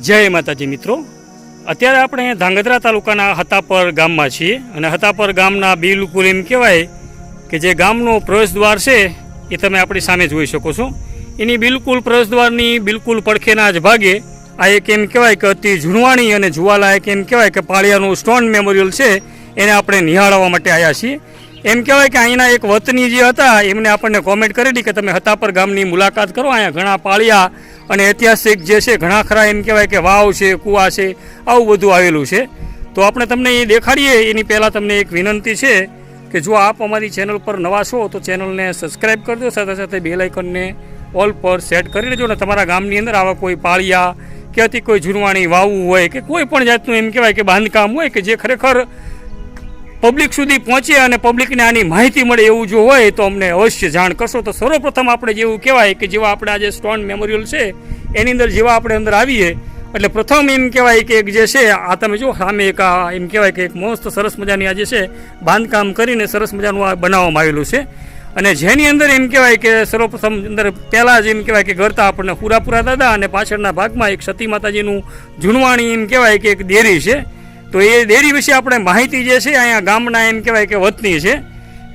જય માતાજી મિત્રો. અત્યારે આપણે ધાંગધ્રા તાલુકાના હતાપર ગામમાં છીએ અને હતાપર ગામના બિલકુલ એમ કહેવાય કે જે ગામનો પ્રવેશ દ્વાર છે એ તમે આપણી સામે જોઈ શકો છો. એની બિલકુલ પ્રવેશ દ્વારની બિલકુલ પડખેના જ ભાગે આ એક એમ કહેવાય કે અતિ ઝૂણવાણી અને જોવાલાયક એમ કહેવાય કે પાળિયાનું સ્ટોન મેમોરિયલ છે, એને આપણે નિહાળવા માટે આવ્યા છીએ. એમ કહેવાય કે અહીંના એક વતની જે હતા, એમને આપણને કોમેન્ટ કરેલી કે તમે હતાપર ગામની મુલાકાત કરો, અહીંયા ઘણા પાળિયા અને ઐતિહાસિક જે છે, ઘણા ખરા એમ કહેવાય કે વાવ છે, કૂવા છે, આવું બધું આવેલું છે. તો આપણે તમને એ દેખાડીએ, એની પહેલાં તમને એક વિનંતી છે કે જો આપ અમારી ચેનલ પર નવા છો, તો ચેનલને સબસ્ક્રાઈબ કરજો સાથે સાથે બે લાઇકનને ઓલ પર સેટ કરી લેજો અને તમારા ગામની અંદર આવા કોઈ પાળિયા કે અતિ કોઈ જૂનવાણી વાવું હોય કે કોઈ પણ જાતનું એમ કહેવાય કે બાંધકામ હોય કે જે ખરેખર પબ્લિક સુધી પહોંચે અને પબ્લિકને આની માહિતી મળે એવું જો હોય તો અમને અવશ્ય જાણ કરશો. તો સર્વપ્રથમ આપણે જેવું કહેવાય કે જેવા આપણે આજે સ્ટોન મેમોરિયલ છે, એની અંદર જેવા આપણે અંદર આવીએ, એટલે પ્રથમ એમ કહેવાય કે એક જે છે, આ તમે જો સામે એક આ એમ કહેવાય કે એક મસ્ત સરસ મજાની આ જે છે, બાંધકામ કરીને સરસ મજાનું આ બનાવવામાં આવેલું છે. અને જેની અંદર એમ કહેવાય કે સર્વપ્રથમ અંદર પહેલાં જ એમ કહેવાય કે ગરતા આપણને પૂરાપુરા દાદા અને પાછળના ભાગમાં એક સતી માતાજીનું જૂનવાણી એમ કહેવાય કે એક દેરી છે. તો એ ડેરી વિશે આપણે માહિતી જે છે અહીંયા ગામના એમ કહેવાય કે વતની છે.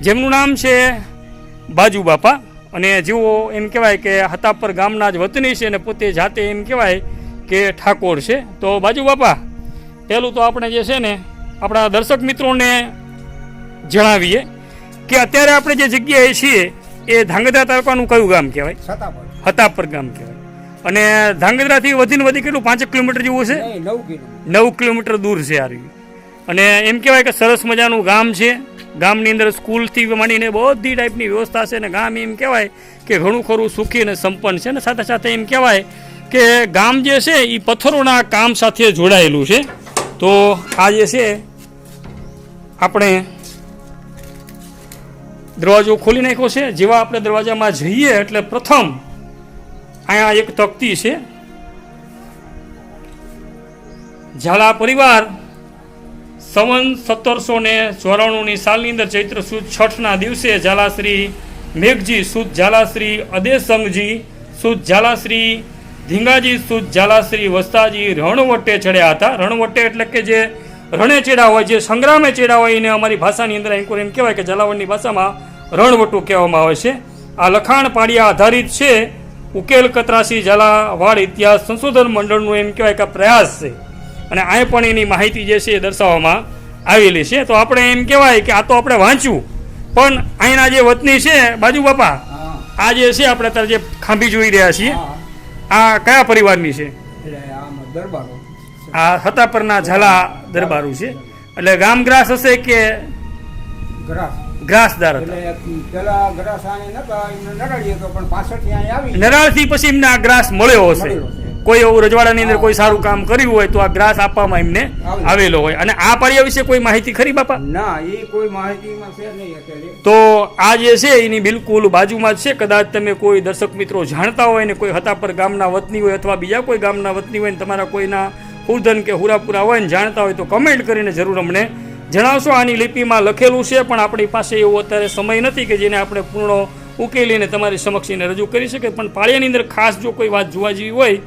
જેમનું નામ છે બાજુ બાપા. અને જેઓ એમ કહેવાય કે હતાપર ગામના જ વતની છે અને પોતે જાતે એમ કહેવાય કે ઠાકોર છે. તો બાજુ બાપા પહેલું તો આપણે જે છે ને આપણા દર્શક મિત્રોને જણાવીએ કે અત્યારે આપણે જે જગ્યાએ છીએ એ ધાંગધ્રા તાલુકાનું કયું ગામ કહેવાય? હતાપર ગામ કહેવાય. અને ધાંગધ્રાથી વધીને વધી કેટલું? પાંચેક કિલોમીટર જેવું છે નવ નવ કિલોમીટર દૂર છે આ રહ્યું. અને એમ કહેવાય કે સરસ મજાનું ગામ છે. ગામની અંદર સ્કૂલથી માંડીને બધી ટાઈપની વ્યવસ્થા છે અને ગામ એમ કહેવાય કે ઘણું ખરું સુખી અને સંપન્ન છે. અને સાથે સાથે એમ કહેવાય કે ગામ જે છે એ પથ્થરોના કામ સાથે જોડાયેલું છે. તો આ જે છે આપણે દરવાજો ખોલી નાખ્યો છે. જેવા આપણે દરવાજામાં જઈએ એટલે પ્રથમ અહીંયા એક તકતી છે. ઝાલા પરિવાર સંવન સત્તરસો ને ચોરાણુંની સાલની અંદર ચૈત્ર સુદ છઠના દિવસે ઝાલાશ્રી મેઘજી, સુદ ઝાલાશ્રી અદેસંગજી સુદ ઝાલાશ્રી ધીંગાજી, સુદ ઝાલાશ્રી વસ્તાજી રણવટે ચડ્યા હતા. રણવટે એટલે કે જે રણે ચેડા હોય, જે સંગ્રામે ચેડા હોય, એને અમારી ભાષાની અંદર અંકુર એમ કહેવાય કે ઝાલાવાડની ભાષામાં રણવટું કહેવામાં આવે છે. આ લખાણ પાડિયા આધારિત છે. ઉકેલ કતરાસી ઝાલાવાડ ઇતિહાસ સંશોધન મંડળનું એમ કહેવાય કે પ્રયાસ છે. અને અહીં પણ એની માહિતી જે છે એ દર્શાવવામાં આવેલી છે. તો આપણે એમ કહેવાય કે આ તો આપણે વાંચ્યું. પણ અહીંના જે વતની છે બાજુ બાપા આ જે છે આપણે અત્યારે જે ખાંભી જોઈ રહ્યા છીએ આ કયા પરિવારની છે? આ હતા પરના ઝાલા દરબારું છે. એટલે ગામ ગ્રાસ હશે કે ગ્રાસ. ગ્રાસદાર હતા. એટલે પેલા ગ્રાસ આને નતા એમને નડાડીએ તો પણ પાછળથી અહીં આવી. નરાળથી પછી એમને આ ગ્રાસ મળ્યો હશે. કોઈ એવું રજવાડાની અંદર કોઈ સારું કામ કર્યું હોય તો આ ગ્રાસ આપવામાં એમને આવેલો. હોય. અને આ પાળિયા વિશે કોઈ માહિતી ખરી બાપા? ના એ કોઈ માહિતીમાં છે નહીં તો આ જે છે એની બિલકુલ બાજુમાં જ છે. કદાચ તમે કોઈ દર્શક મિત્રો જાણતા હોય ને કોઈ હતાપર ગામના વતની હોય અથવા બીજા કોઈ ગામના વતની હોય ને તમારા કોઈના હુરધન કે હુરાપુરા હોય ને જાણતા હોય તો કમેન્ટ કરીને જરૂર અમને જણાવશો આની લિપિમાં લખેલું છે, પણ આપણી પાસે એવો અત્યારે સમય નથી કે જેને આપણે પૂર્ણ ઉકેલીને તમારી સમક્ષ એને રજૂ કરી શકે પણ પાળિયાની અંદર ખાસ જો કોઈ વાત જોવા જેવી હોય,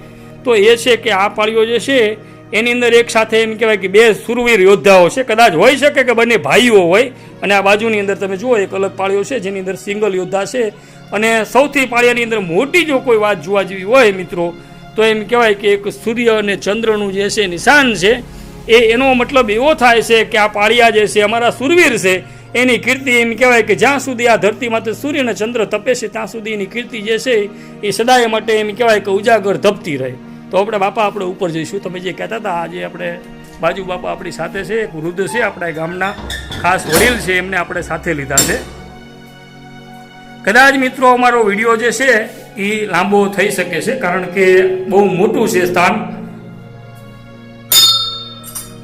તો એ છે કે આ પાળીઓ જે છે, એની અંદર એક સાથે એમ કહેવાય કે બે સુરવીર યોદ્ધાઓ છે. કદાચ હોઈ શકે કે બંને ભાઈઓ હોય, અને આ બાજુની અંદર તમે જુઓ, એક અલગ પાળીઓ છે, જેની અંદર સિંગલ યોદ્ધા છે. અને સૌથી પાળિયાની અંદર મોટી જો કોઈ વાત જોવા જેવી હોય મિત્રો, તો એમ કહેવાય કે એક સૂર્ય અને ચંદ્રનું જે છે નિશાન છે એ એનો મતલબ એવો થાય છે કે આ પાળિયા જે છે, અમારા સુરવીર છે, એની કીર્તિ એમ કહેવાય કે જ્યાં સુધી આ ધરતી માટે સૂર્ય અને ચંદ્ર તપે છે, ત્યાં સુધી એની કીર્તિ જે છે, એ સદાય માટે એમ કહેવાય કે ઉજાગર ધપતી રહે. તો આપણે બાપા આપણે ઉપર જઈશું. તમે જે કહેતા હતા, આજે આપણે બાજુ બાપા આપણી સાથે છે, એક વૃદ્ધ છે, આપણા ગામના ખાસ વડીલ છે, એમને આપણે સાથે લીધા છે. કદાચ મિત્રો, અમારો વીડિયો જે છે, એ લાંબો થઈ શકે છે, કારણ કે બહુ મોટું છે સ્થાન.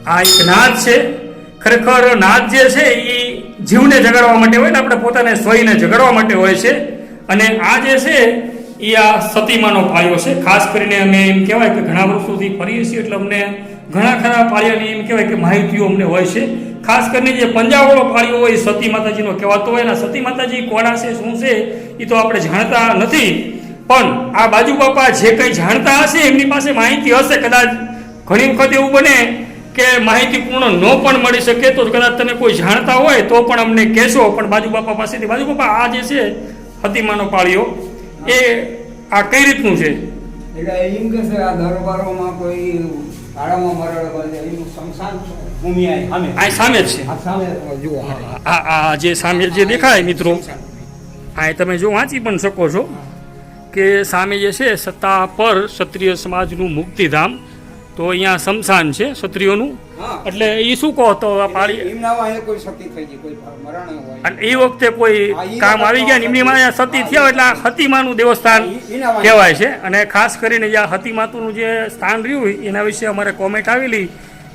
આ એક નાદ છે. ખરેખર નાદ જે છે એ જીવને જગાડવા માટે હોય ને આપણે પોતાને સ્વયને જગાડવા માટે હોય છે. અને આ જે છે એ આ સતીમાનો પાયો છે. ખાસ કરીને અમે એમ કહેવાય કે ઘણા વર્ષોથી ફરીએ છીએ એટલે અમને ઘણા ખરા પાળિયાની એમ કહેવાય કે માહિતીઓ અમને હોય છે. ખાસ કરીને જે પંજાબવાળો પાળિયો હોય સતી માતાજીનો કહેવાતો હોય ને સતી માતાજી કોણા છે, શું છે, એ તો આપણે જાણતા નથી. પણ આ બાજુ બાપા જે કંઈ જાણતા હશે એમની પાસે માહિતી હશે કદાચ. ઘણી વખત એવું બને કે માહિતીપૂર્ણ ન પણ મળી શકે તો કદાચ તમે કોઈ જાણતા હોય તો પણ અમને કહેશો. પણ બાજુ બાપા પાસેથી બાજુ બાપા આ જે છે હતીમાનો પાળીઓ એ આ કઈ રીતનું છે? એટલે એમ કે છે આ દરબારોમાં કોઈ ભાડામાં મરડ એનું શમશાન ભૂમિ આય સામે. આ સામે જ છે. આ આ આ જે સામે જે દેખાય મિત્રો આ તમે જો વાંચી પણ શકો છો કે સામે જે છે સત્તા પર ક્ષત્રિય સમાજનું મુક્તિધામ તો અહીંયા સમસાન છે ક્ષત્રિયોનું. એટલે એ શું કહો તો આ પાળી એ વખતે કોઈ કામ આવી ગયા ને એમની માં સતી થયા એટલે આ હતીમાનું દેવસ્થાન કહેવાય છે. અને ખાસ કરીને જે આ હતી જે સ્થાન રહ્યું એના વિશે અમારે કોમેન્ટ આવેલી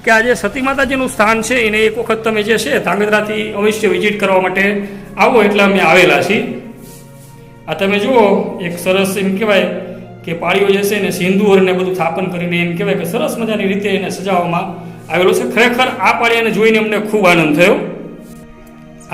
કે આ જે સતી માતાજીનું સ્થાન છે એને એક વખત તમે જે છે ધાંગધ્રાથી અવશ્ય વિઝિટ કરવા માટે આવો એટલે અમે આવેલા છીએ. આ તમે જુઓ એક સરસ એમ કહેવાય કે પાળીઓ જે છે એને સિંદૂર ને બધું સ્થાપન કરીને એમ કહેવાય કે સરસ મજાની રીતે એને સજાવવામાં આવેલો છે. ખરેખર આ પાળીયાને જોઈને અમને ખૂબ આનંદ થયો.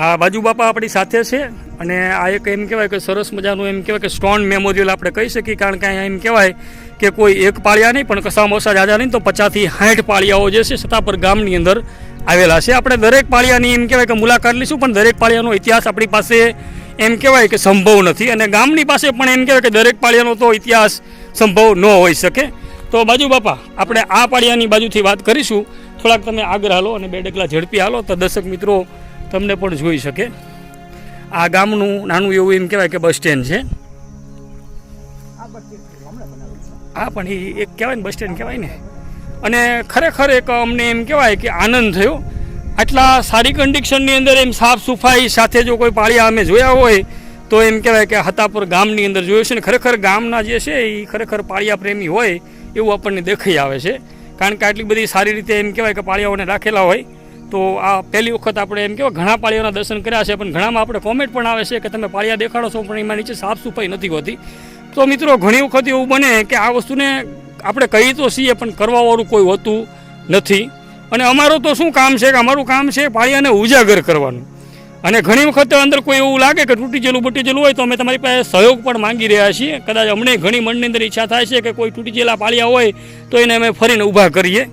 આ બાજુ બાપા આપણી સાથે છે અને આ એક એમ કહેવાય કે સરસ મજાનું એમ કહેવાય કે સ્ટોન મેમોરિયલ આપણે કહી શકીએ કારણ કે અહીંયા એમ કહેવાય કે કોઈ એક પાળિયા નહીં, પણ કસા મોસા જાજા નહીં, તો પચાસથી સાઠ પાળિયાઓ જે છે સતાપર ગામની અંદર આવેલા છે. આપણે દરેક પાળિયાની એમ કહેવાય કે મુલાકાત લઈશું, પણ દરેક પાળિયાનો ઇતિહાસ આપણી પાસે એમ કહેવાય કે સંભવ નથી અને ગામની પાસે પણ એમ કહેવાય કે દરેક પાળિયાનો તો ઇતિહાસ સંભવ ન હોઈ શકે. તો બાજુ બાપા, આપણે આ પાળિયાની બાજુથી વાત કરીશું. થોડાક તમે આગળ હાલો અને બે ડગલા ઝડપી હાલો તો દર્શક મિત્રો તમને પણ જોઈ શકે. આ ગામનું નાનું એવું એમ કહેવાય કે બસ સ્ટેન્ડ છે. હા, પણ એ એક કહેવાય ને બસ સ્ટેન્ડ કહેવાય ને. અને ખરેખર એક અમને એમ કહેવાય કે આનંદ થયો. આટલા સારી કન્ડિશનની અંદર એમ સાફ સફાઈ સાથે જો કોઈ પાળિયા અમે જોયા હોય, તો એમ કહેવાય કે હતાપુર ગામની અંદર જોયું છે ને ખરેખર ગામના જે છે એ ખરેખર પાળિયા પ્રેમી હોય એવું આપણને દેખાઈ આવે છે. કારણ કે આટલી બધી સારી રીતે એમ કહેવાય કે પાળિયાઓને રાખેલા હોય, તો આ પહેલી વખત આપણે એમ કહેવાય ઘણા પાળિયાઓના દર્શન કર્યા છે, પણ ઘણામાં આપણે કોમેન્ટ પણ આવે છે કે તમે પાળિયા દેખાડો છો, પણ એમાં નીચે સાફ સફાઈ નથી હોતી. તો મિત્રો, ઘણી વખત એવું બને કે આ વસ્તુને આપણે કહીએ તો છીએ, પણ કરવાવાળું કોઈ હોતું નથી. અને અમારું તો શું કામ છે કે અમારું કામ છે પાળિયાને ઉજાગર કરવાનું. અને ઘણી વખત અંદર કોઈ એવું લાગે કે તૂટી જેલું બૂટી જેલું હોય તો અમે તમારી પાસે સહયોગ પણ માંગી રહ્યા છીએ. કદાચ અમને ઘણી મનની અંદર ઈચ્છા થાય છે કે કોઈ તૂટી જેલા પાળિયા હોય તો એને અમે ફરીને ઊભા કરીએ.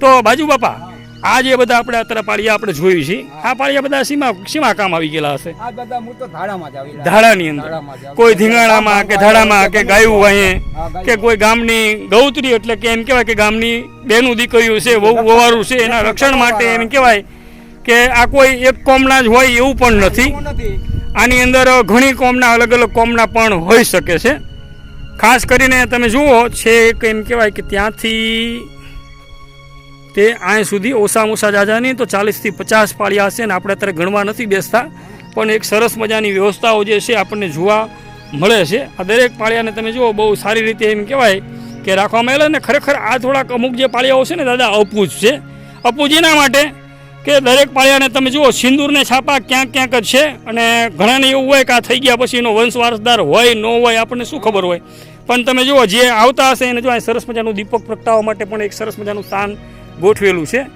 તો બાજુ બાપા આ જે બધા આપણે અત્યારે પાળિયા આપણે જોયું છે. આ પાળિયા બધા સીમા સીમા કામ આવી ગયેલા હશે. આ બધા હું તો ધાડામાં જ આવી ધાડાની અંદર. કોઈ ધીંગાણામાં કે ધાડામાં કે ગાયું. વાંહે કે કોઈ ગામની ગૌત્રી એટલે કે એમ કહેવાય કે ગામની બેનું દીકરીઓ છે વહુ વવારું છે એના રક્ષણ માટે એમ કહેવાય કે આ કોઈ એક કોમના જ હોય એવું પણ નથી. નથી. આની અંદર ઘણી કોમના અલગ અલગ કોમના પણ હોઈ શકે છે. ખાસ કરીને તમે જુઓ છે કે એમ કહેવાય કે ત્યાંથી તે અહીં સુધી ઓછામાં ઓછા જાજાની તો ચાલીસથી પચાસ પાળિયા હશે ને આપણે અત્યારે ગણવા નથી બેસતા. પણ એક સરસ મજાની વ્યવસ્થાઓ જે છે આપણને જોવા મળે છે. આ દરેક પાળિયાને તમે જુઓ, બહુ સારી રીતે એમ કહેવાય કે રાખવામાં આવેલા ને ખરેખર આ થોડાક અમુક જે પાળિયાઓ છે ને દાદા, અપૂજ છે. અપૂજ એના માટે કે દરેક પાળિયાને તમે જુઓ, સિંદૂરને છાપા ક્યાંક ક્યાંક જ છે અને ઘણાને એવું હોય કે આ થઈ ગયા પછી એનો વંશ વારસદાર હોય, ન હોય, આપણને શું ખબર હોય? પણ તમે જુઓ, જે આવતા હશે એને જો અહીં સરસ મજાનું દીપક પ્રગટાવવા માટે પણ એક સરસ મજાનું સ્થાન ગોઠવેલું છે.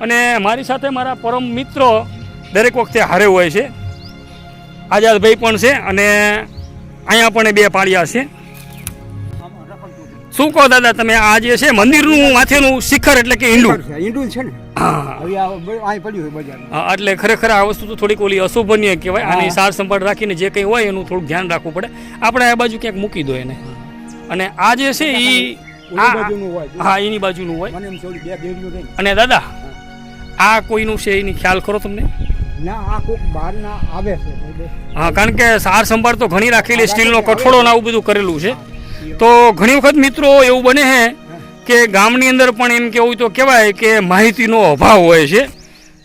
અને મારી સાથે મારા પરમ મિત્રો દરેક વખતે હારે હોય છે. આઝાદભાઈ પણ છે અને અહીંયા પણ બે પાળિયા છે. શું કહો દાદા તમે? આ જે છે મંદિરનું માથેનું શિખર એટલે કે ઈંડું? છે. ઈંડું છે ને? હા. એટલે ખરેખર આ વસ્તુ તો થોડીક ઓલી અશોભનીય કહેવાય. આની સાર સંભાળ રાખીને જે કંઈ હોય એનું થોડુંક ધ્યાન રાખવું પડે. આપણે આ બાજુ ક્યાંક મૂકી દો એને. અને આ જે છે એ. હા. એની બાજુનું હોય. અને દાદા આ કોઈનું છે એની ખ્યાલ ખરો તમને? ના આ કોક બહારના આવે છે હા કારણ કે સાર સંભાળ તો ઘણી રાખેલી સ્ટીલનો કઠોળો ને આવું. બધું કરેલું છે. તો ઘણી વખત મિત્રો એવું બને છે કે ગામની અંદર પણ એમ કેવું તો કહેવાય કે માહિતીનો અભાવ હોય છે.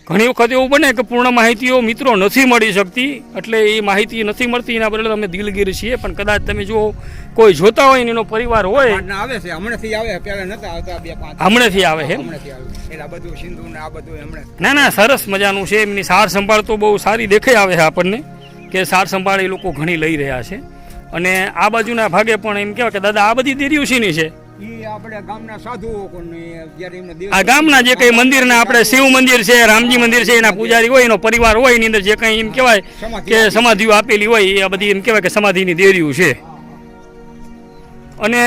ઘણી વખત એવું બને કે પૂર્ણ માહિતીઓ મિત્રો નથી મળી શકતી એટલે એ માહિતી નથી મળતી એના બદલે અમે દિલગીર છીએ. પણ કદાચ તમે જો કોઈ જોતા હોય ને એનો પરિવાર હોય આવે છે હમણાંથી આવે પહેલા નતા આવતા બે પાંચ હમણાંથી આવે છે બધું સિંધુ ને આ બધું ના ના સરસ મજાનું છે. એમની સાર સંભાળ તો બહુ સારી દેખાઈ આવે છે આપણને કે સાર સંભાળ એ લોકો ઘણી લઈ રહ્યા છે. અને આ બાજુના ભાગે પણ એમ કહેવાય કે દાદા આ બધી દેરીઓ છે? આ ગામના જે કંઈ મંદિરના આપણે શિવ મંદિર છે રામજી મંદિર છે એના પૂજારી હોય એનો પરિવાર હોય એની અંદર જે કંઈ એમ કહેવાય કે સમાધિઓ આપેલી હોય એ આ બધી એમ કહેવાય કે સમાધિની દેરીઓ છે. અને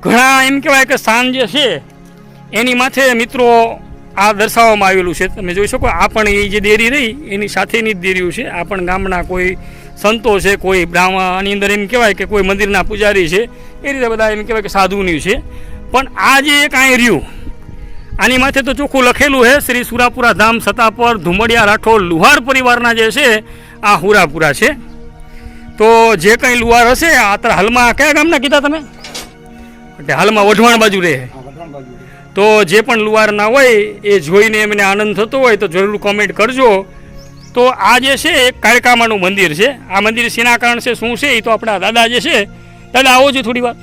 ઘણા એમ કહેવાય કે સ્થાન જે છે એની માથે મિત્રો આ દર્શાવવામાં આવેલું છે. તમે જોઈ શકો આ પણ એ જે દેરી રહી એની સાથેની જ દેરીઓ છે. આ પણ ગામના કોઈ સંતો છે કોઈ બ્રાહ્મણ આની અંદર એમ કહેવાય કે કોઈ મંદિરના પૂજારી છે. એ રીતે બધા એમ કહેવાય કે સાધુની છે. પણ આ જે અહીં રહ્યું, આની માથે તો ચોખ્ખું લખેલું છે, શ્રી સુરાપુરા ધામ સતાપર ધુમડિયા રાઠોડ લુહાર પરિવારના જે છે, આ હુરાપુરા છે. તો જે કંઈ લુહાર હશે, આ હાલમાં કયા ગામના કીધા તમે? એટલે હાલમાં વઢવાણ બાજુ રહે. તો જે પણ લુહારના હોય, એ જોઈને એમને આનંદ થતો હોય, તો જરૂર કોમેન્ટ કરજો. તો આ જે છે, એક કાળકામાનું મંદિર છે. આ મંદિર શેના કારણ છે, શું છે, એ તો આપણા દાદા જે છે દાદા આવો છો થોડી વાર.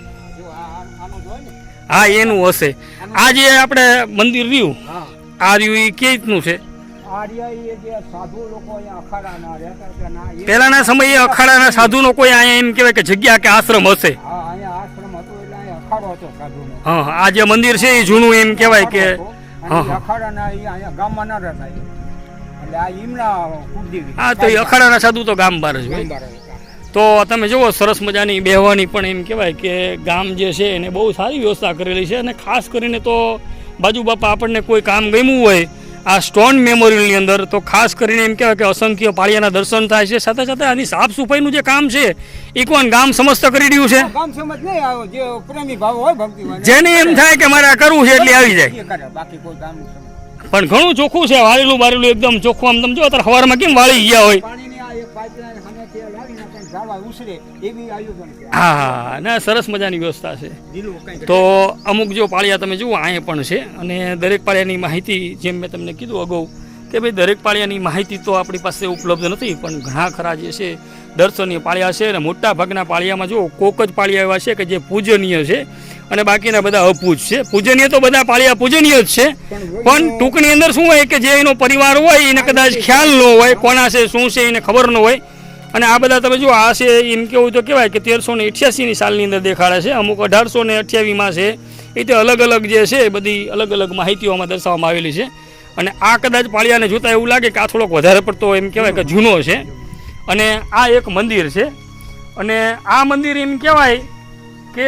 હા એનું હશે. આ જે આપણે મંદિર રહ્યું આ રહ્યું એ કેવી રીતનું છે? સાધુ લોકો પહેલાના સમયે અખાડાના સાધુનો કોઈ અહીંયા એમ કહેવાય કે જગ્યા કે આશ્રમ હશે. હા આ જે મંદિર છે એ જૂનું એમ કહેવાય કે હા, તો એ અખાડાના સાધુ તો ગામ બહાર જ હોય. તો તમે જુઓ સરસ મજાની બેહવાની પણ એમ કહેવાય કે ગામ જે છે એને બહુ સારી વ્યવસ્થા કરેલી છે અને ખાસ કરીને તો બાજુ બાપા આપણને કોઈ કામ ગમ્યું હોય આ સ્ટોન મેમોરિયલની અંદર તો ખાસ કરીને એમ કહેવાય કે અસંખ્ય પાળિયાના દર્શન થાય છે. સાથે સાથે આની સાફ સફાઈનું જે કામ છે એ કોણ ગામ સમસ્ત કરી રહ્યું છે? ગામ સમજ નહીં આવ્યો જે પ્રેમી ભાવ હોય ભક્તિ જેને એમ થાય કે મારે આ કરવું છે એટલે આવી જાય. બાકી કોઈ ગામ પણ ઘણું ચોખ્ખું છે વાળેલું બારેલું એકદમ ચોખ્ખું. આમ તમે જો અત્યારે સવારમાં કેમ વાળી ગયા હોય? ઝાડવા ઉછરે એવી આયોજન હા ના સરસ મજાની વ્યવસ્થા છે. તો અમુક જો પાળિયા તમે જુઓ અહીંયા પણ છે. અને દરેક પાળિયાની માહિતી જેમ મેં તમને કીધું અગાઉ કે ભાઈ દરેક પાળિયાની માહિતી તો આપણી પાસે ઉપલબ્ધ નથી પણ ઘણા ખરા જે છે દર્શનીય પાળિયા છે. અને મોટા ભાગના પાળિયામાં જો કોક જ પાળિયા એવા છે કે જે પૂજનીય છે. અને બાકીના બધા અપૂજ છે. પૂજનીય તો બધા પાળિયા પૂજનીય જ છે. પણ ટૂંકની અંદર શું હોય કે જે એનો પરિવાર હોય એને કદાચ ખ્યાલ ન હોય કોના છે શું છે એને ખબર ન હોય અને આ બધા તમે જો આ છે એમ કેવું તો કહેવાય કે તેરસો ને અઠ્યાસીની સાલની અંદર દેખાડે છે. અમુક અઢારસો ને અઠ્યાવીસમાં છે. એ તે અલગ અલગ જે છે, એ બધી અલગ અલગ માહિતીઓમાં દર્શાવવામાં આવેલી છે. અને આ કદાચ પાળિયાને જોતાં એવું લાગે કે આ થોડોક વધારે પડતો એમ કહેવાય કે જૂનો છે. અને આ એક મંદિર છે. અને આ મંદિર એમ કહેવાય કે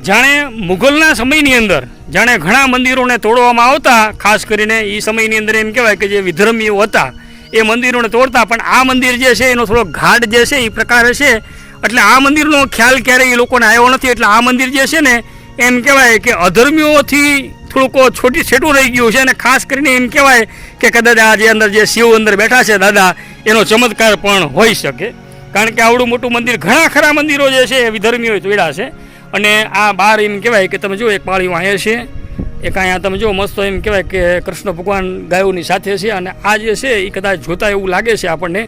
જાણે મુઘલના સમયની અંદર, જાણે ઘણા મંદિરોને તોડવામાં આવતા, ખાસ કરીને એ સમયની અંદર એમ કહેવાય કે જે વિધર્મીઓ હતા એ મંદિરોને તોડતા, પણ આ મંદિર જે છે, એનો થોડો ઘાટ જે છે, એ પ્રકાર છે એટલે આ મંદિરનો ખ્યાલ ક્યારેય એ લોકોને આવ્યો નથી. એટલે આ મંદિર જે છે ને, એમ કહેવાય કે અધર્મીઓથી થોડુંક છોટી છેટું રહી ગયું છે. અને ખાસ કરીને એમ કહેવાય કે કદાચ આ જે અંદર જે શિવ અંદર બેઠા છે દાદા, એનો ચમત્કાર પણ હોઈ શકે. કારણ કે આવડું મોટું મંદિર, ઘણા ખરા મંદિરો જે છે, એ વિધર્મીઓએ તોડ્યા છે. અને આ બાર એમ કહેવાય કે તમે જો એક પાળીઓ અહીંયા છે. એક અહીંયા તમે જો મસ્ત એમ કહેવાય કે કૃષ્ણ ભગવાન ગાયોની સાથે છે અને આ જે છે એ કદાચ જોતા એવું લાગે છે આપણને.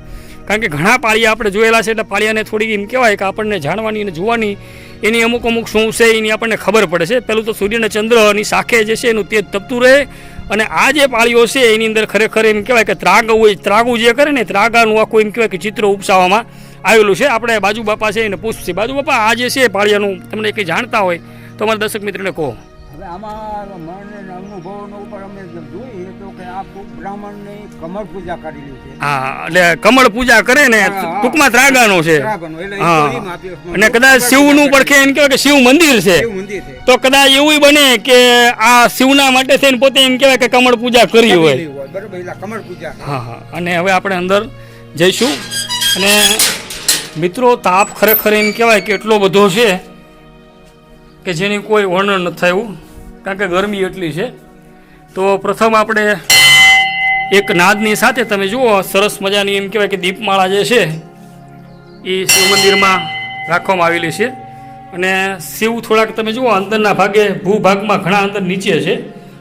કારણ કે ઘણા પાળિયા આપણે જોયેલા છે એટલે પાળિયાને થોડી એમ કહેવાય કે આપણને જાણવાની અને જોવાની એની અમુક અમુક શું છે એની આપણને ખબર પડે છે. પહેલું તો સૂર્યના ચંદ્રની શાખે જે છે એનું તેજ તપતું રહે અને આ જે પાળીઓ છે એની અંદર ખરેખર એમ કહેવાય કે ત્રાગ હોય, ત્રાગુ જે કરે ને ત્રાગાનું આખું એમ કહેવાય કે ચિત્ર ઉપસાવવામાં આવેલું છે. આપણે બાજુ બાપા છે એને પૂછશે. બાજુ બાપા, આ જે છે પાળિયાનું તમને કંઈ જાણતા હોય તો અમારા દર્શક મિત્રને કહો. હવે આમાં મન અનુભવનો ઉપર અમે જોઈએ તો કે આ બ્રાહ્મણની કમર પૂજા કરેલી છે. હા એટલે કમળ પૂજા કરે ને. ટૂંકમાં ત્રાગાનો છે. અને કદાચ શિવનું પડખે એમ કહેવાય કે શિવ મંદિર છે. તો કદાચ એવું બને કે આ શિવના માટે થઈને પોતે એમ કહેવાય કે કમળ પૂજા કરી હોય. બરોબર પૂજા હા હા. અને હવે આપણે અંદર જઈશું. અને મિત્રો તાપ ખરેખર એમ કહેવાય કે એટલો બધો છે કે જેની કોઈ વર્ણન નથી થયું કારણ કે ગરમી એટલી છે. તો પ્રથમ આપણે એક નાદની સાથે તમે જુઓ, સરસ મજાની એમ કહેવાય કે દીપમાળા જે છે એ શિવ મંદિરમાં રાખવામાં આવેલી છે. અને શિવ થોડાક તમે જુઓ, અંદરના ભાગે, ભૂભાગમાં ઘણા અંદર નીચે છે.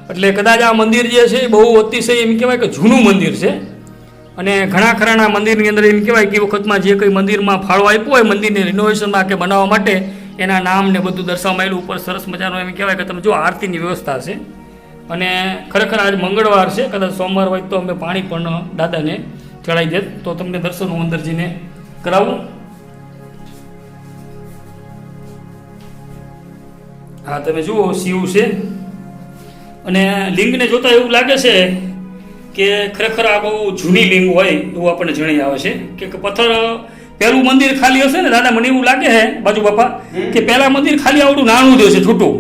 એટલે કદાચ આ મંદિર જે છે એ બહુ અતિશય એમ કહેવાય કે જૂનું મંદિર છે. અને ઘણા ખરાના મંદિરની અંદર એમ કહેવાય કે વખતમાં જે કંઈ મંદિરમાં ફાળો આપ્યો હોય, મંદિરને રિનોવેશનમાં કે બનાવવા માટે એના નામ ને બધું દર્શાવવામાં આવેલું, ઉપર સરસ મજાનું એમ કહેવાય કે તમે જો આરતીની વ્યવસ્થા છે. અને ખરેખર આજ મંગળવાર છે, કદાચ સોમવાર હોય તો અમે પાણી પણ દાદાને ચડાવી દે. તો તમને દર્શન હું અંદર કરાવું. હા, તમે જુઓ, શિવ છે. અને લિંગને જોતા એવું લાગે છે કે ખરેખર આ બહુ જૂની લિંગ હોય એવું આપણને જણાઈ આવે છે કે પથ્થર પેલું મંદિર ખાલી હશે ને દાદા મને એવું લાગે છે બાજુ બાપા કે પેલા મંદિર ખાલી આવડું નાનું જ હશે છૂટું.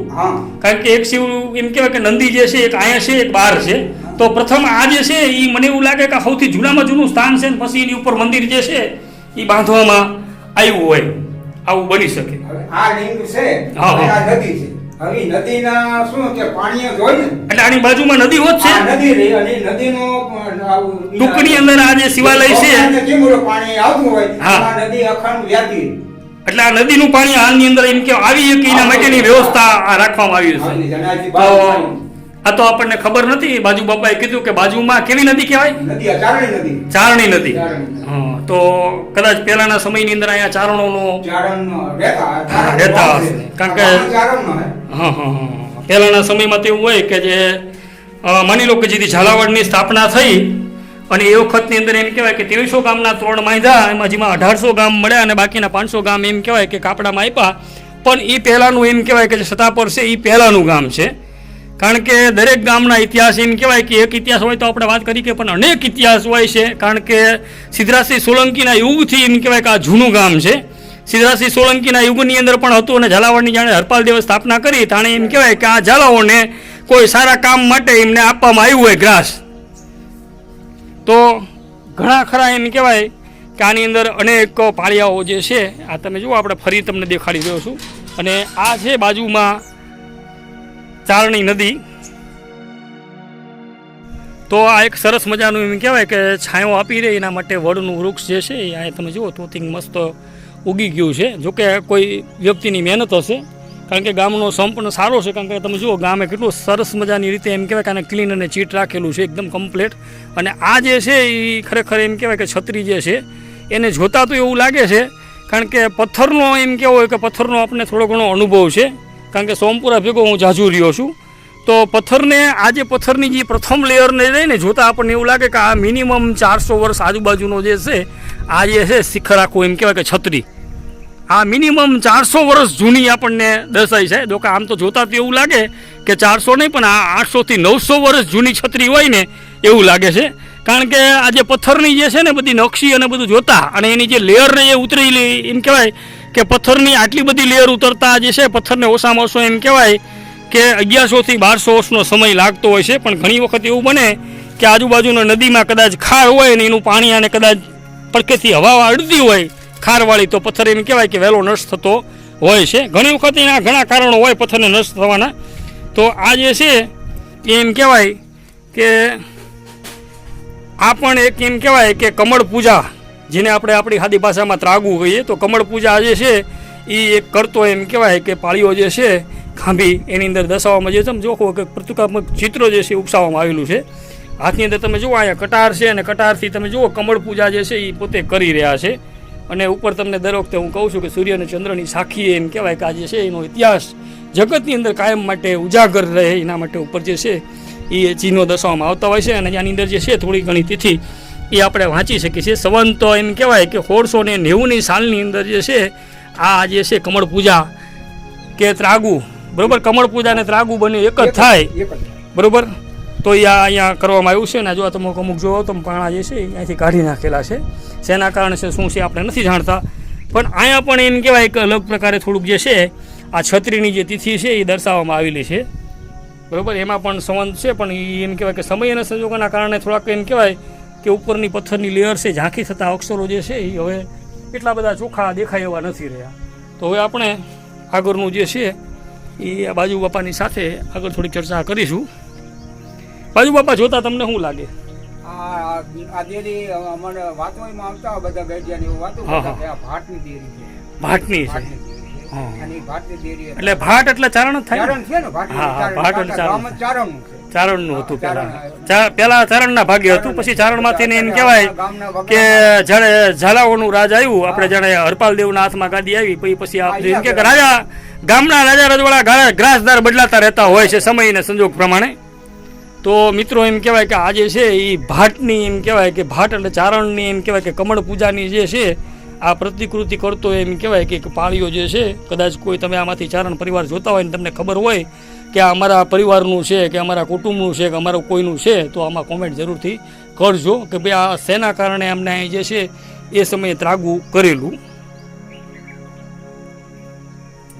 કારણ કે એક શિવ એમ કહેવાય કે નંદી જે છે એક અહીંયા છે એક બહાર છે. તો પ્રથમ આ જે છે એ મને એવું લાગે કે સૌથી જૂનામાં જૂનું સ્થાન છે ને પછી એની ઉપર મંદિર જે છે એ બાંધવામાં આવ્યું હોય. આવું બની શકે. આ લિંગ છે. આ નદી છે. હવે નદીના શું કે પાણી હોય ને? એટલે આની બાજુમાં નદી હોત છે? નદી રહી અને નદીનો ટૂંકની અંદર આ જે શિવાલય છે એટલે આ નદીનું પાણી હાલની અંદર એમ કે આવી શકે એના માટેની વ્યવસ્થા આ રાખવામાં આવી છે. તો આ તો આપણને ખબર નથી બાજુ બાપાએ કીધું કે બાજુમાં કેવી નદી કહેવાય? ચારણી નદી. તો કદાચ પહેલાના સમયની અંદર અહીંયા ચારણોનો રહેતા. કારણ કે- હે હા હા. પહેલાના સમયમાં તો એવું હોય કે જે માની લો કે જેથી ઝાલાવાડની સ્થાપના થઈ અને એ વખતની અંદર એમ કહેવાય કે ત્રેવીસો ગામના ત્રણ માંધા, એમાં જેમાં અઢારસો ગામ મળ્યા અને બાકીના પાંચસો ગામ એમ કહેવાય કે કાપડામાં આપ્યા. પણ એ પહેલાંનું એમ કહેવાય કે જે સતાપર છે એ પહેલાંનું ગામ છે. કારણ કે દરેક ગામના ઇતિહાસ એમ કહેવાય કે એક ઇતિહાસ હોય તો આપણે વાત કરી કે પણ અનેક ઇતિહાસ હોય છે. કારણ કે સિદ્ધરાજસિંહ સોલંકીના યુગથી એમ કહેવાય કે આ જૂનું ગામ છે. સિદ્ધરાજસિંહ સોલંકીના યુગની અંદર પણ હતું અને ઝાલાવાડની જાણે હરપાલ દેવ સ્થાપના કરી, તાણે એમ કહેવાય કે આ ઝાલાઓને કોઈ સારા કામ માટે એમને આપવામાં આવ્યું હોય ગ્રાસ. તો ઘણા ખરા એમ કહેવાય કે આની અંદર અનેક પાળિયાઓ જે છે, આ તમે જુઓ, આપણે ફરી તમને દેખાડી રહ્યો છું. અને આ છે બાજુમાં ચારણી નદી. તો આ એક સરસ મજાનું એમ કહેવાય કે છાંયો આપી રહે એના માટે વડનું વૃક્ષ જે છે, એ તમે જુઓ તોતિંગ મસ્ત ઉગી ગયું છે. જોકે કોઈ વ્યક્તિની મહેનત હશે. કારણ કે ગામનો સંપૂર્ણ સારો છે. કારણ કે તમે જુઓ, ગામે કેટલું સરસ મજાની રીતે એમ કહેવાય કે ક્લીન અને ચીટ રાખેલું છે, એકદમ કમ્પ્લેટ અને આ જે છે એ ખરેખર એમ કહેવાય કે છત્રી જે છે, એને જોતાં તો એવું લાગે છે, કારણ કે પથ્થરનો એમ કહેવો હોય કે પથ્થરનો આપણને થોડો ઘણો અનુભવ છે. કારણ કે સોમપુરા ભેગો હું જાજુ રહ્યો છું. તો પથ્થરને આજે પથ્થરની જે પ્રથમ લેયરને લઈને જોતાં આપણને એવું લાગે કે આ મિનિમમ ચારસો વર્ષ આજુબાજુનો જે છે, આ જે છે શિખર આખું એમ કહેવાય કે છત્રી. આ મિનિમમ ચારસો વર્ષ જૂની આપણને દર્શાય છે. જો કે આમ તો જોતા તો એવું લાગે કે ચારસો નહીં, પણ આ આઠસોથી નવસો વર્ષ જૂની છત્રી હોય ને, એવું લાગે છે. કારણ કે આ જે પથ્થરની જે છે ને બધી નકશી અને બધું જોતા, અને એની જે લેયર એ ઉતરેલી, એમ કહેવાય કે પથ્થરની આટલી બધી લેયર ઉતરતા જે છે, પથ્થરને ઓછામાં ઓછો એમ કહેવાય કે અગિયારસોથી બારસો વર્ષનો સમય લાગતો હોય છે. પણ ઘણી વખત એવું બને કે આજુબાજુના નદીમાં કદાચ ખાર હોય ને એનું પાણી આને કદાચ પડકેથી હવા અડતી હોય ખારવાળી તો પથ્થર એમ કહેવાય કે વહેલો નષ્ટ થતો હોય છે. ઘણી વખત એના ઘણા કારણો હોય પથ્થરને નષ્ટ થવાના. તો આ જે છે એમ કહેવાય કે આ પણ એક એમ કહેવાય કે કમળ પૂજા, જેને આપણે આપણી ખાદી ભાષામાં ત્રાગવું કહીએ, તો કમળ પૂજા જે છે, એ એક કરતો એમ કહેવાય કે પાળીઓ જે છે, ખાંભી એની અંદર દર્શાવવામાં જે તમે જોખો કે પ્રતિકાત્મક ચિત્ર જે છે ઉપસાવવામાં આવેલું છે. હાથની અંદર તમે જુઓ, અહીંયા કટાર છે અને કટારથી તમે જુઓ, કમળ પૂજા જે છે, એ પોતે કરી રહ્યા છે. અને ઉપર તમને દર વખતે હું કહું છું કે સૂર્ય અને ચંદ્રની સાખી એમ કહેવાય કે આ જે છે એનો ઇતિહાસ જગતની અંદર કાયમ માટે ઉજાગર રહે એના માટે ઉપર જે છે એ ચિહ્નો દર્શાવવામાં આવતા હોય છે. અને આની અંદર જે છે થોડી ઘણી તિથિ એ આપણે વાંચી શકીએ છીએ. સંવંતો એમ કહેવાય કે સોળસો ને નેવુંની સાલની અંદર જે છે આ જે છે કમળ પૂજા કે ત્રાગુ બરોબર? કમળ પૂજા અને ત્રાગુ બંને એક જ થાય. બરોબર? તો એ અહીંયા કરવામાં આવ્યું છે ને જો તમે અમુક જોવો તો પાણા જે છે અહીંયાથી કાઢી નાખેલા છે. શેના કારણે છે, શું છે આપણે નથી જાણતા. પણ અહીંયા પણ એમ કહેવાય કે અલગ પ્રકારે થોડુંક જે છે, આ છત્રીની જે તિથિ છે એ દર્શાવવામાં આવેલી છે. બરાબર? એમાં પણ સંબંધ છે, પણ એ એમ કહેવાય કે સમય અને સંજોગોના કારણે થોડાક એમ કહેવાય કે ઉપરની પથ્થરની લેયર છે, ઝાંખી થતા અક્ષરો જે છે એ હવે એટલા બધા ચોખ્ખા દેખાય એવા નથી રહ્યા. તો હવે આપણે આગળનું જે છે એ આ બાજુ બાપાની સાથે આગળ થોડીક ચર્ચા કરીશું. બાજુ બાપા જોતા તમને શું લાગે? ભાટની છે. એટલે ભાટ એટલે ચારણ થાય ને? ચારણ ને ભાટ એટલે ચારણ. ગામ ચારણનું હતું હા, પહેલા. ચારણ. ચા- પહેલા ચારણના ભાગે હતું પછી ચારણમાંથી ને એમ કહેવાય કે જ્યારે ઝાલાઓનું રાજ આવ્યું. આપણે જાણે હરપાલ દેવના હાથમાં ગાદી આવી પછી પછી એમ કે રાજા ગામના રાજા રજવાડા ગ્રાસદાર બદલાતા રહેતા હોય છે સમય ને સંજોગ પ્રમાણે. તો મિત્રો એમ કહેવાય કે આજે છે એ ભાટની, એમ કહેવાય કે ભાટ એટલે ચારણની, એમ કહેવાય કે કમળ પૂજાની જે છે, આ પ્રતિકૃતિ કરતો એમ કહેવાય કે પાળીઓ જે છે, કદાચ કોઈ તમે આમાંથી ચારણ પરિવાર જોતા હોય ને તમને ખબર હોય કે આ અમારા પરિવારનું છે, કે અમારા કુટુંબનું છે, કે અમારું કોઈનું છે, તો આમાં કોમેન્ટ જરૂરથી કરજો કે ભાઈ આ શેના કારણે અમને અહીં જે છે, એ સમયે ત્રાગુ કરેલું?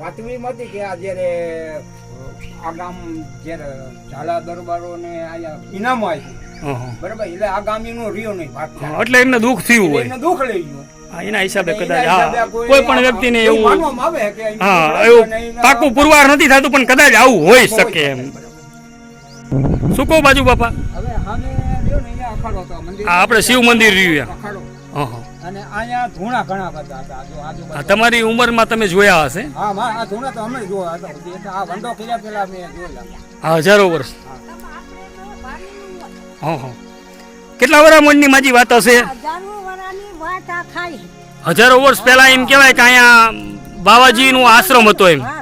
વાત એમ કે આ ગામ જ્યારે ઝાલા દરબારો ને અહીંયા ઇનામો હં. બરાબર એટલે આ ગામ એનો રહ્યો નહીં ભાગ એટલે એમને દુઃખ થયું હોય. એને દુઃખ લઈ ગયું. એના હિસાબે કદાચ હા. કોઈ પણ વ્યક્તિને એવું એવું માનવામાં આવે કે હા એવું પાકું પુરવાર નથી થતું પણ કદાચ આવું હોઈ શકે એમ. શું કહું બાજુ બાપા? આપણે શિવ મંદિર રહ્યું હં, હં. અને અહીંયા ધૂણા ઘણા બધા હતા આજુબાજુ. તમારી ઉંમરમાં તમે જોયા હશે? હા માં આ ધૂણા તો અમે જોયા હતા એટલે આ વંડો કર્યા પેલા મેં જોયેલા. હજારો વર્ષ. હં, હં. કેટલા વરા મનની માજી વાત હશે? હજારો વરાની વાત આ ખાઈ હજારો વર્ષ પહેલા એમ કહેવાય કે અહીંયા બાવાજી નું આશ્રમ હતો એમ. હા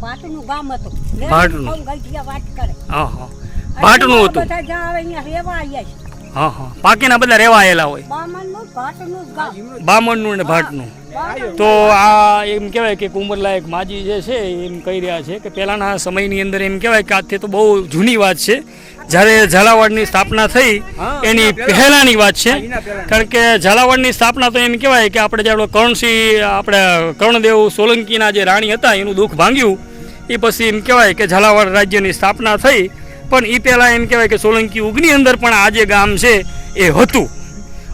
ભાટનું ગામ હતું. ભાટનું. હા હા. હતું. બધા જ્યાં આવે અહીંયા રેવા આયા છે. હા હા. બાકીના બધા રહેવા આવેલા હોય. બામણનું ભાટનું જ ગામ. બામણનું ને ભાટનું. તો આ એમ કહેવાય કે ઉંમરલાયક માજી જે છે એમ કહી રહ્યા છે કે પહેલાંના સમયની અંદર એમ કહેવાય કે આજથી તો બહુ જૂની વાત છે. જ્યારે ઝાલાવાડની સ્થાપના થઈ એની પહેલાંની વાત છે. કારણ કે ઝાલાવાડની સ્થાપના તો એમ કહેવાય કે આપણે જે આપણો કર્ણસિંહ આપણે કર્ણદેવ સોલંકીના જે રાણી હતા એનું દુઃખ ભાંગ્યું. એ પછી એમ કહેવાય કે ઝાલાવાડ રાજ્યની સ્થાપના થઈ પણ એ પહેલાં એમ કહેવાય કે સોલંકી ઉગની અંદર પણ આ જે ગામ છે એ હતું.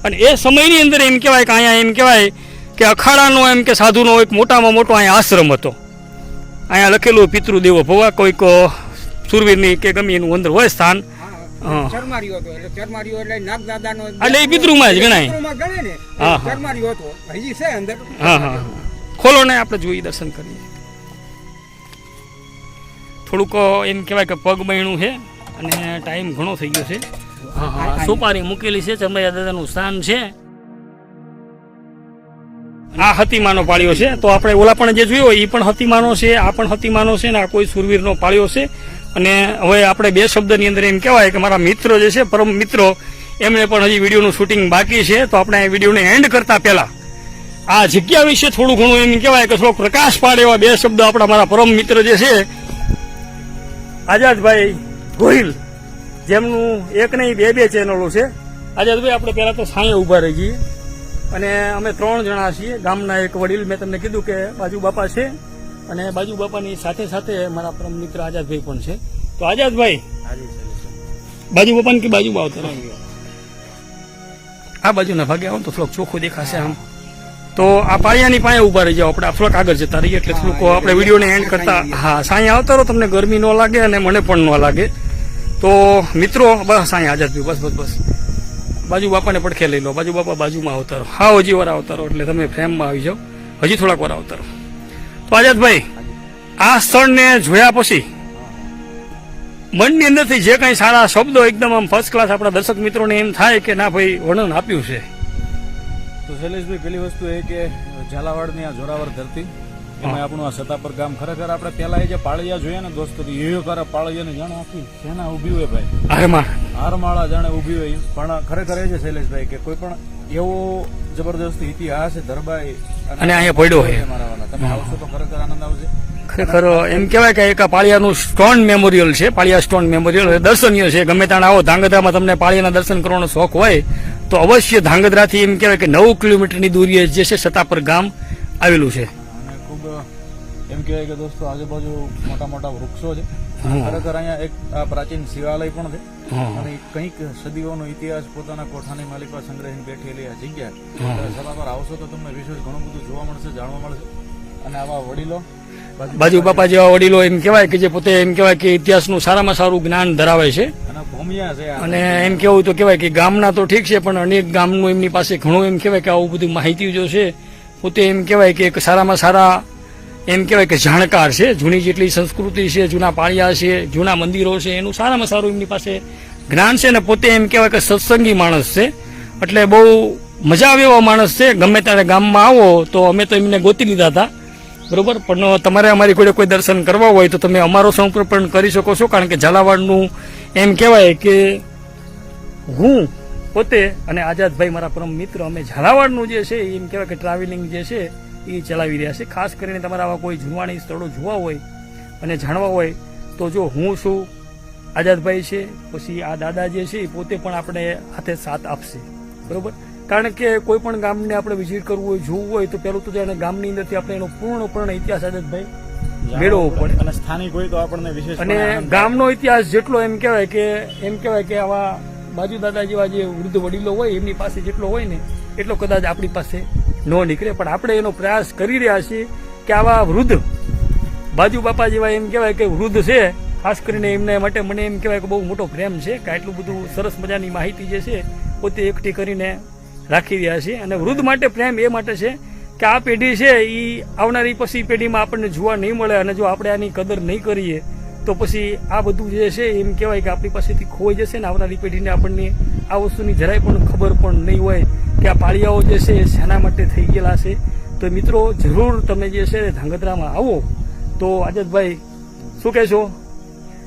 અને એ સમયની અંદર એમ કહેવાય કે અહીંયા એમ કહેવાય કે અખાડાનો એમ કે સાધુનો એક મોટામાં મોટો અહીંયા આશ્રમ હતો. અહીંયા લખેલું પિતૃદેવો ભવા કોઈક સુરવીરની કે ગમે એનું અંદર હોય સ્થાન. ચરમારીઓ હતો એટલે ચરમારીઓ એટલે નાગદાદાનો એટલે એ પિતૃમાં જ ગણાય. ગણે ને. હા, હા. ચરમારીઓ હતો. હજી છે અંદર. હા હા. ખોલો ને આપણે જોઈએ દર્શન કરીએ. થોડુંક એમ કહેવાય કે પગ બહેણું છે અને ટાઈમ ઘણો થઈ ગયો છે. હા હા સુપારી મૂકેલી છે ચંદ્રયા દાદાનું સ્થાન છે. આ હતીમાનો પાળ્યો છે. તો આપણે ઓલા પણ જે જોયો એ પણ હતીમાનો છે આ પણ હતીમાનો છે ને આ કોઈ સુરવીરનો પાળ્યો છે. અને હવે આપણે બે શબ્દની અંદર એમ કહેવાય કે મારા મિત્ર જે છે પરમ મિત્રો એમણે પણ હજી વિડીયોનું શૂટિંગ બાકી છે. તો આપણે આ વિડીયોને એન્ડ કરતા પહેલા આ જગ્યા વિશે થોડું ઘણું એમ કહેવાય કે થોડો પ્રકાશ પાડે એવા બે શબ્દ આપણા મારા પરમ મિત્ર જે છે આઝાદભાઈ ગોહિલ જેમનું એક નહીં બે બે ચેનલો છે. આઝાદભાઈ આપણે પહેલાં તો સાંયે ઊભા રહી જઈએ. અને અમે ત્રણ જણા છીએ. ગામના એક વડીલ મેં તમને કીધું કે બાજુ બાપા છે. અને બાજુ બાપાની સાથે સાથે મારા પરમ મિત્ર આઝાદભાઈ પણ છે. તો આઝાદભાઈ બાજુ બાપાની કે બાજુ બાવ આ બાજુના ભાગે આવો તો થોડોક ચોખ્ખું દેખાશે આમ. તો આ પાળિયાની પાસે ઊભા રહી જાઓ. આપણે થોડાક આગળ જતા રહીએ એટલે થોડુંક આપણે વિડીયોને એન્ડ કરતા હા, સાંઈ આવતા રહો તમને ગરમી ન લાગે અને મને પણ ન લાગે. તો મિત્રો, બસ સાંઈ હાજર થયું બસ બસ બસ. બાજુ બાપાને પડખે લઈ લો. બાજુ બાપા બાજુમાં આવતા રહો હા, હજી વાર આવતા રહો એટલે તમે ફ્રેમમાં આવી જાઓ. હજી થોડાક વાર આવતા રહો તો આઝાદભાઈ, આ સ્થળને જોયા પછી મનની અંદરથી જે કંઈ સારા શબ્દો એકદમ આમ ફર્સ્ટ ક્લાસ આપણા દર્શક મિત્રોને એમ થાય કે ના ભાઈ વર્ણન આપ્યું છે. તો શૈલેષભાઈ પેલી વસ્તુ એ કે ઝાલાવાડની આ જોરાવર ધરતી એમાં આપણું આ સતાપર ગામ ખરેખર આપણે પહેલા એ જે પાળિયા જોઈએ ને દોસ્તો એ કરે પાળિયાને જાણે આખી સેના ઊભી હોય ભાઈ. હારમાળ. હારમાળા જાણે ઊભી હોય પણ ખરેખર એ છે શૈલેષભાઈ કે કોઈ પણ એવો જબરદસ્ત ઇતિહાસ ધરબાઈ અને અહીંયા પડ્યો છે. તમે આવશો તો ખરેખર આનંદ આવશે. ખરેખર એમ કહેવાય કે એક પાળિયાનું સ્ટોન મેમોરિયલ છે પાળિયા સ્ટોન મેમોરિયલ દર્શનીય છે. ગમે ત્યાં આવો ધાંગધ્રામાં તમને પાળિયાના દર્શન કરવાનો શોખ હોય તો અવશ્ય ધાંગધ્રાથી એમ કહેવાય કે નવ કિલોમીટરની દૂરીએ જે છે સતાપર ગામ આવેલું છે. અને ખૂબ એમ કહેવાય કે દોસ્તો આજુબાજુ મોટા મોટા વૃક્ષો છે. ખરેખર અહીંયા એક આ પ્રાચીન શિવાલય પણ છે. અને કંઈક સદીઓનો ઇતિહાસ પોતાના કોઠાની માલિકા સંગ્રહીને બેઠેલી આ જગ્યા. હમ. પર આવશો તો તમને વિશેષ ઘણું બધું જોવા મળશે જાણવા મળશે. અને આવા વડીલો બાજુ બાપા જેવા વડીલો એમ કહેવાય કે જે પોતે એમ કહેવાય કે ઇતિહાસનું સારામાં સારું જ્ઞાન ધરાવે છે. અને એમ કેવું તો કહેવાય કે ગામના તો ઠીક છે પણ અનેક ગામનું એમની પાસે ઘણું એમ કહેવાય કે આવું બધું માહિતી જો છે પોતે એમ કહેવાય કે એક સારામાં સારા એમ કહેવાય કે જાણકાર છે જૂની જેટલી સંસ્કૃતિ છે જૂના પાળિયા છે જૂના મંદિરો છે એનું સારામાં સારું એમની પાસે જ્ઞાન છે ને પોતે એમ કહેવાય કે સત્સંગી માણસ છે. એટલે બહુ મજા આવે એવો માણસ છે ગમે ત્યારે ગામમાં આવો તો અમે તો એમને ગોતી લીધા હતા. બરોબર? પણ તમારે અમારી કોઈ કોઈ દર્શન કરવા હોય તો તમે અમારો સંપર્ક કરી શકો છો, કારણ કે ઝાલાવાડનું એમ કહેવાય કે હું પોતે અને આઝાદભાઈ મારા પરમ મિત્ર, અમે ઝાલાવાડનું જે છે એમ કહેવાય કે ટ્રાવેલિંગ જે છે એ ચલાવી રહ્યા છે. ખાસ કરીને તમારે આવા કોઈ જુવાણી સ્થળો જોવા હોય અને જાણવા હોય તો જો હું છું, આઝાદભાઈ છે, પછી આ દાદા જે છે એ પોતે પણ આપણે હાથે સાથ આપશે. બરોબર? કારણ કે કોઈ પણ ગામને આપણે વિઝિટ કરવું હોય જોવું હોય તો પેલું તો એને ગામની અંદરથી આપણે એનો પૂર્ણપૂર્ણ ઇતિહાસ આદતભાઈ મેળવવો પડે. અને સ્થાનિક હોય તો આપણને વિશેષ અને ગામનો ઇતિહાસ જેટલો એમ કહેવાય કે એમ કહેવાય કે આવા બાજુ દાદા જેવા જે વૃદ્ધ વડીલો હોય એમની પાસે જેટલો હોય ને એટલો કદાચ આપણી પાસે ન નીકળે. પણ આપણે એનો પ્રયાસ કરી રહ્યા છીએ કે આવા વૃદ્ધ બાજુ બાપા જેવા એમ કહેવાય કે વૃદ્ધ છે ખાસ કરીને એમને માટે મને એમ કહેવાય કે બહુ મોટો પ્રેમ છે કે આટલું બધું સરસ મજાની માહિતી જે છે પોતે એકઠી કરીને રાખી રહ્યા છે અને વૃદ્ધ માટે પ્રેમ એ માટે છે કે આ પેઢી છે એ આવનારી પછી પેઢીમાં આપણને જોવા નહીં મળે અને જો આપણે આની કદર નહીં કરીએ, તો પછી આ બધું જે છે એમ કહેવાય કે આપણી પાસેથી ખોઈ જશે ને આવનારી પેઢીને આપણને આ વસ્તુની જરાય પણ ખબર પણ નહીં હોય કે આ પાળિયાઓ જે છે એ શાના માટે થઈ ગયેલા છે. તો મિત્રો, જરૂર તમે જે છે ધાંગધ્રામાં આવો. તો આજતભાઈ શું કહેશો?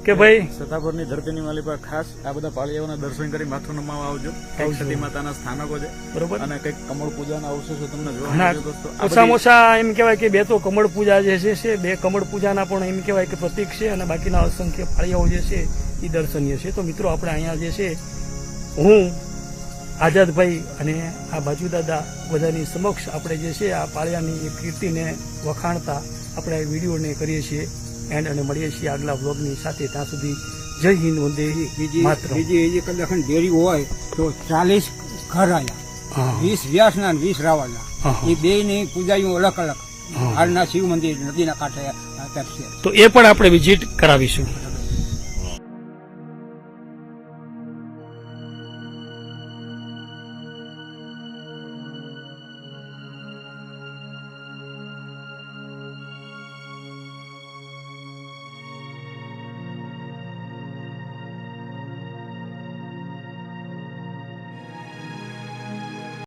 કે ભાઈ? સતાપુરની ધરતીની માલી પર ખાસ આ બધા પાળિયાઓના દર્શન કરી માથું નમાવા આવજો. કંઈક સતી માતાના સ્થાનકો છે. બરોબર. અને કંઈક કમળ પૂજાના અવશેષો તમને જોવા દોસ્તો. ઓછામાં ઓછા એમ કહેવાય કે બે તો કમળ પૂજા જે છે બે કમળ પૂજાના પણ એમ કહેવાય કે પ્રતીક છે અને બાકીના અસંખ્ય પાળિયાઓ જે છે એ દર્શનીય છે. તો મિત્રો આપણે અહીંયા જે છે હું આઝાદભાઈ અને આ બાજુ દાદા બધાની સમક્ષ આપણે જે છે આ પાળિયાની કીર્તિને વખાણતા આપણે આ વિડીયોને કરીએ છીએ. એન્ડ અને મળીએ છીએ આગલા બ્લોગની સાથે. ત્યાં સુધી જય હિન્દ વંદે બીજી માત્ર. બીજી કદાચ ડેરી હોય તો ચાલીસ ઘર આવ્યા વીસ વ્યાસના અને વીસ રાવણના. એ બે ની પૂજાયું અલગ. અલગ. હાલના શિવ મંદિર નદીના કાંઠે છે. તો એ પણ આપણે વિઝિટ કરાવીશું.